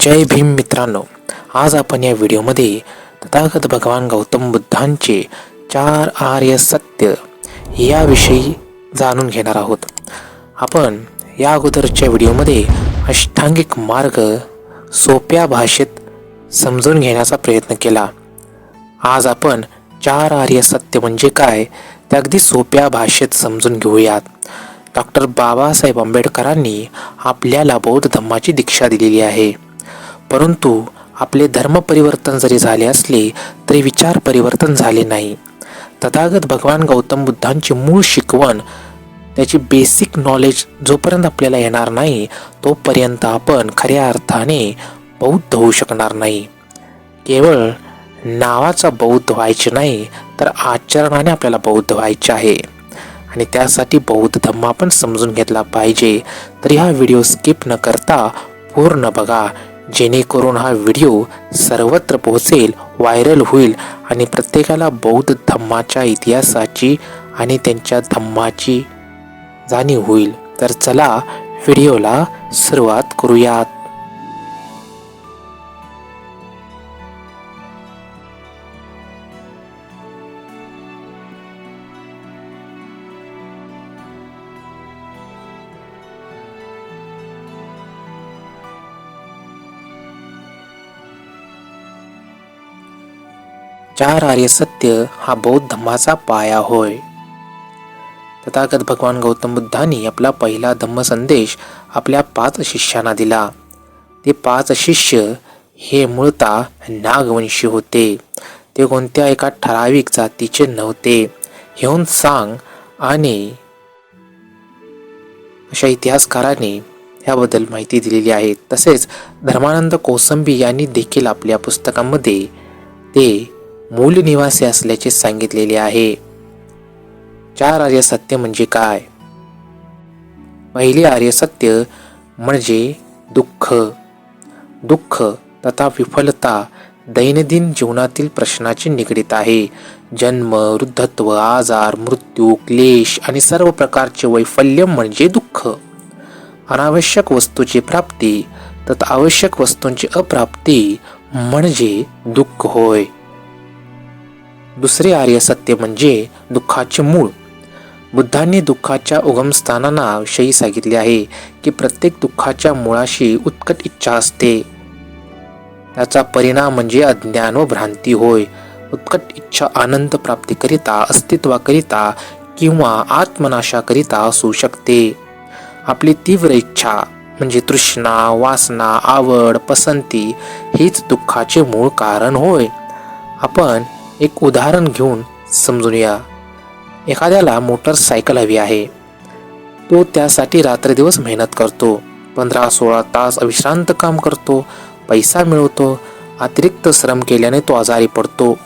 जय भीम मित्रांनो. आज आपण या व्हिडिओमध्ये तथागत भगवान गौतम बुद्धांचे चार आर्य सत्य याविषयी जाणून घेणार आहोत. आपण या अगोदरच्या व्हिडिओमध्ये अष्टांगिक मार्ग सोप्या भाषेत समजून घेण्याचा प्रयत्न केला. आज आपण चार आर्य सत्य म्हणजे काय ते अगदी सोप्या भाषेत समजून घेऊयात. डॉक्टर बाबासाहेब आंबेडकरांनी आपल्याला बौद्ध धम्माची दीक्षा दिलेली आहे. परंतु आपले धर्म परिवर्तन जरी झाले असले तरी विचार परिवर्तन झाले नाही. तथागत भगवान गौतम बुद्धांची मूळ शिकवण त्याची बेसिक नॉलेज जोपर्यंत आपल्याला येणार नाही तोपर्यंत आपण खऱ्या अर्थाने बौद्ध होऊ शकणार नाही. केवळ नावाचा बौद्ध व्हायचे नाही तर आचरणाने आपल्याला बौद्ध व्हायचे आहे. आणि त्यासाठी बौद्ध धम्म आपण समजून घेतला पाहिजे. तर हा व्हिडिओ स्किप न करता पूर्ण बघा. जेणेकरून हा व्हिडिओ सर्वत्र पोहोचेल व्हायरल होईल आणि प्रत्येकाला बौद्ध धम्माच्या इतिहासाची आणि त्यांच्या धम्माची जाणीव होईल. तर चला व्हिडिओला सुरुवात करूयात. चार आर्य सत्य हा बौद्ध धम्माचा पाया होय. तथागत भगवान गौतम बुद्धांनी आपला पहिला धम्म संदेश आपल्या पाच शिष्यांना दिला. ते पाच शिष्य हे मूळतः नागवंशी होते. ते कोणत्या एका ठराविक जातीचे नव्हते. हेऊन सांग आणि अशा इतिहासकाराने याबद्दल माहिती दिलेली आहे. तसेच धर्मानंद कोसंबी यांनी देखील आपल्या पुस्तकामध्ये ते मूल निवासी असल्याचे सांगितलेले आहे. चार आर्य सत्य म्हणजे काय? पहिले आर्य सत्य म्हणजे दुःख. दुःख तथा विफलता दैनंदिन जीवनातील प्रश्नाची निगडीत आहे. जन्म वृद्धत्व आजार मृत्यू क्लेश आणि सर्व प्रकारचे वैफल्य म्हणजे दुःख. अनावश्यक वस्तूची प्राप्ती तथा आवश्यक वस्तूंची अप्राप्ती म्हणजे दुःख होय. दुसरे आर्य सत्य म्हणजे दुःखाचे मूळ. बुद्धांनी दुःखाच्या उगमस्थानांना विषयी सांगितले आहे की प्रत्येक दुःखाच्या मुळाशी उत्कट इच्छा असते. त्याचा परिणाम म्हणजे अज्ञान व भ्रांती होय. उत्कट इच्छा आनंद प्राप्तीकरिता अस्तित्वाकरिता किंवा आत्मनाशाकरिता असू शकते. आपली तीव्र इच्छा म्हणजे तृष्णा वासना आवड पसंती हेच दुःखाचे मूळ कारण होय. आपण एक उदाहरण घेऊन समजूया एखाद्याला मोटरसायकल हवी आहे. तो त्यासाठी रात्रदिवस मेहनत करतो. पंधरा सोळा तास अविश्रांत काम करतो. पैसा मिळवतो. अतिरिक्त श्रम केल्याने तो आजारी पडतो.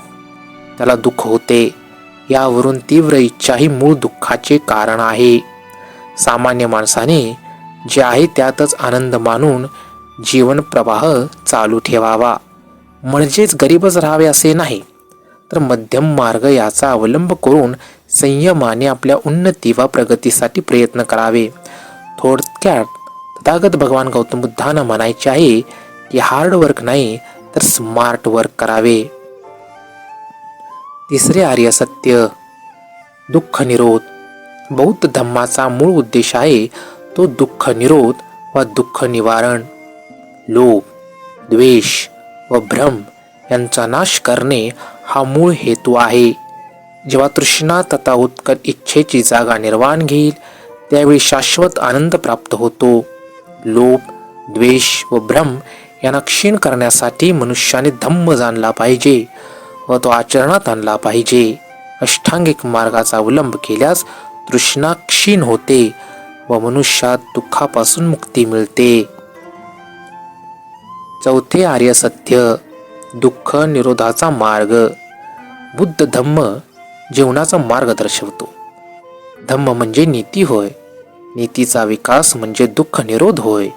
त्याला दुःख होते. यावरून तीव्र इच्छा ही मूळ दुःखाचे कारण आहे. सामान्य माणसाने जे आहे त्यातच आनंद मानून जीवन प्रवाह चालू ठेवावा. म्हणजेच गरीबच राहावे असे नाही. तर मध्यम मार्ग याचा अवलंब करून संयमाने आपल्या उन्नती व प्रगतीसाठी प्रयत्न करावे. थोडक्यात तथागत भगवान गौतम बुद्धांना म्हणायचे आहे की हार्ड वर्क नाही तर स्मार्ट वर्क करावे. तिसरे आर्य सत्य दुःख निरोध. बौद्ध धम्माचा मूळ उद्देश आहे तो दुःख निरोध व दुःख निवारण. लोभ द्वेष व भ्रम यांचा नाश करणे हा मूळ हेतू आहे. जेव्हा तृष्णा तथा उत्कट इच्छेची जागा निर्माण घेईल त्यावेळी शाश्वत आनंद प्राप्त होतो. लोभ द्वेष व भ्रम यांना क्षीण करण्यासाठी मनुष्याने धम्म जाणला पाहिजे व तो आचरणात आणला पाहिजे. अष्टांगिक मार्गाचा अवलंब केल्यास तृष्णा क्षीण होते व मनुष्यात दुःखापासून मुक्ती मिळते. चौथे आर्य सत्य दुःख निरोधाचा मार्ग. बुद्ध धम्म जीवनाचा मार्ग दर्शवतो. धम्म म्हणजे नीती होय. नीतीचा विकास म्हणजे दुःख निरोध होय.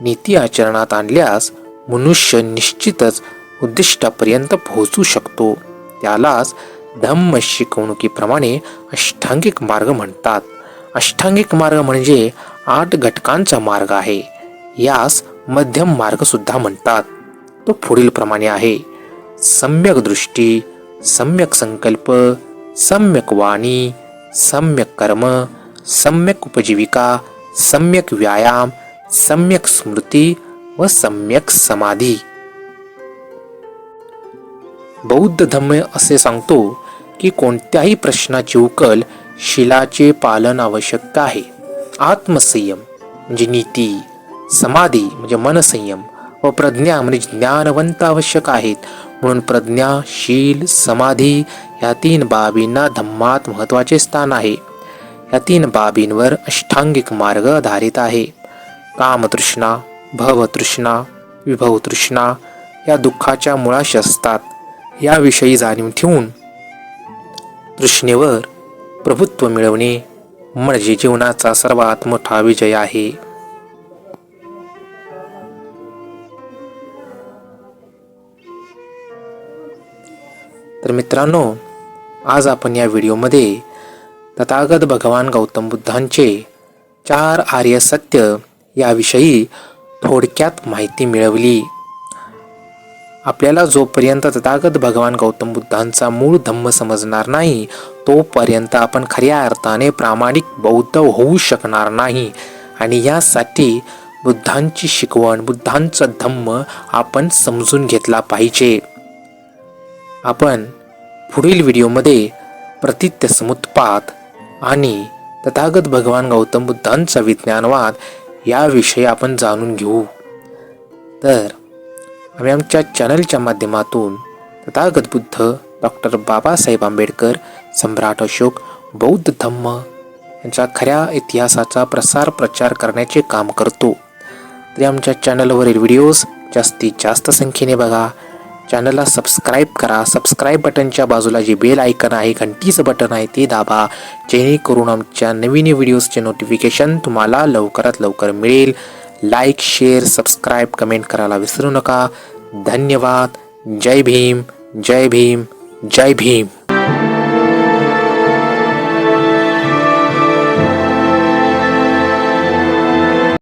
नीती आचरणात आणल्यास मनुष्य निश्चितच उद्दिष्टापर्यंत पोहोचू शकतो. त्यालाच धम्म शिकवणुकीप्रमाणे अष्टांगिक मार्ग म्हणतात. अष्टांगिक मार्ग म्हणजे आठ घटकांचा मार्ग आहे. यास मध्यम मार्गसुद्धा म्हणतात. तो पुढील प्रमाणे आहे. सम्यक दृष्टी, सम्यक संकल्प, सम्यक वाणी, सम्यक कर्म, सम्यक उपजीविका, सम्यक व्यायाम, सम्यक स्मृती व सम्यक समाधी. बौद्ध धम्म असे सांगतो की कोणत्याही प्रश्नाची उकल शिलाचे पालन आवश्यक आहे. आत्मसंयम, म्हणजे नीती, समाधी, म्हणजे मनसंयम व प्रज्ञा म्हणजे ज्ञानवंत आवश्यक आहेत. म्हणून प्रज्ञा शील समाधी या तीन बाबींना धम्मात महत्त्वाचे स्थान आहे. या तीन बाबींवर अष्टांगिक मार्ग आधारित आहे. कामतृष्णा भवतृष्णा विभवतृष्णा या दुःखाच्या मुळाशी असतात. याविषयी जाणीव ठेवून तृष्णेवर प्रभुत्व मिळवणे म्हणजे जीवनाचा सर्वात मोठा विजय आहे. तर मित्रांनो आज आपण या व्हिडिओमध्ये तथागत भगवान गौतम बुद्धांचे चार आर्य सत्य याविषयी थोडक्यात माहिती मिळवली. आपल्याला जोपर्यंत तथागत भगवान गौतम बुद्धांचा मूळ धम्म समजणार नाही तोपर्यंत आपण खऱ्या अर्थाने प्रामाणिक बौद्ध होऊ शकणार नाही आणि यासाठी बुद्धांची शिकवण बुद्धांचा धम्म आपण समजून घेतला पाहिजे. आपण पुढील व्हिडिओमध्ये प्रतित्य समुत्पात आणि तथागत भगवान गौतम बुद्धांचा विज्ञानवाद याविषयी आपण जाणून घेऊ. तर आम्ही आमच्या चॅनलच्या माध्यमातून तथागत बुद्ध डॉक्टर बाबासाहेब आंबेडकर सम्राट अशोक बौद्ध धम्म यांच्या खऱ्या इतिहासाचा प्रसार प्रचार करण्याचे काम करतो. तरी आमच्या चॅनलवरील व्हिडिओज जास्तीत जास्त संख्येने बघा. चॅनलला सबस्क्राईब करा. सबस्क्राईब बटनच्या बाजूला जे बेल आयकन आहे घंटीचं बटन आहे ते दाबा. जेणेकरून आमच्या नवीन व्हिडिओजचे नोटिफिकेशन तुम्हाला लवकरात लवकर मिळेल. लाईक शेअर सबस्क्राईब कमेंट करायला विसरू नका. धन्यवाद. जय भीम. जय भीम. जय भीम.